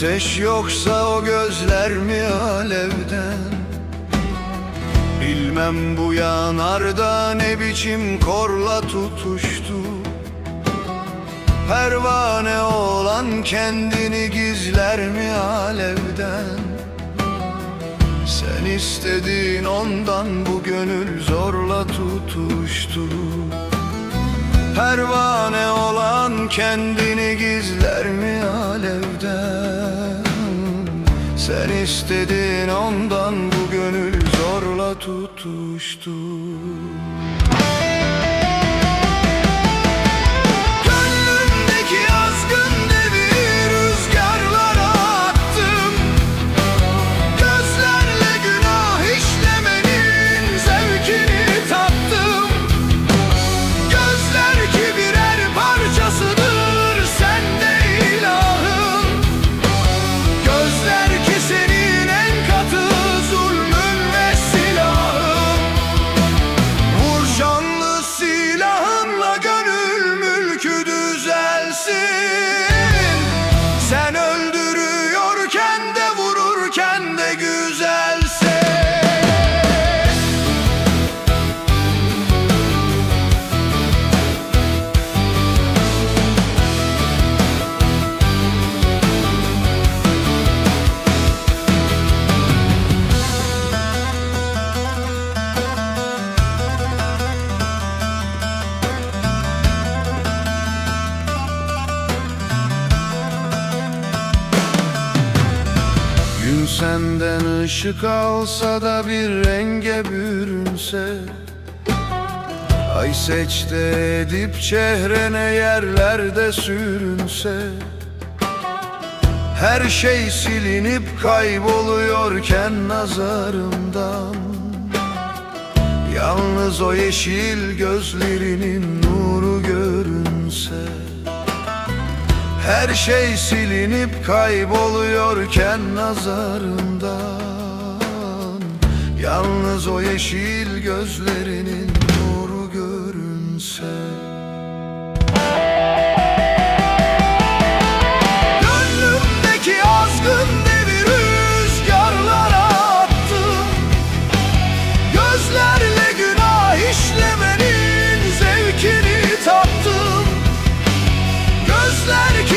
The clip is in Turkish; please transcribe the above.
Ateş yoksa o gözler mi alevden? Bilmem bu yanarda ne biçim korla tutuştu. Pervane olan kendini gizler mi alevden? Sen istedin ondan bu gönül zorla tutuştu. Pervane olan kendini gizler mi alevden Sen istedin ondan bu gönül zorla tutuştu see. Senden ışık alsa da bir renge bürünse. Ay seçte edip çehrene yerlerde sürünse. Her şey silinip kayboluyorken nazarımdan. Yalnız o yeşil gözlerinin nuru görünse her şey silinip kayboluyorken nazarımdan Yalnız o yeşil gözlerinin nuru görünse. İşlemenin zevkini tattım. Gözler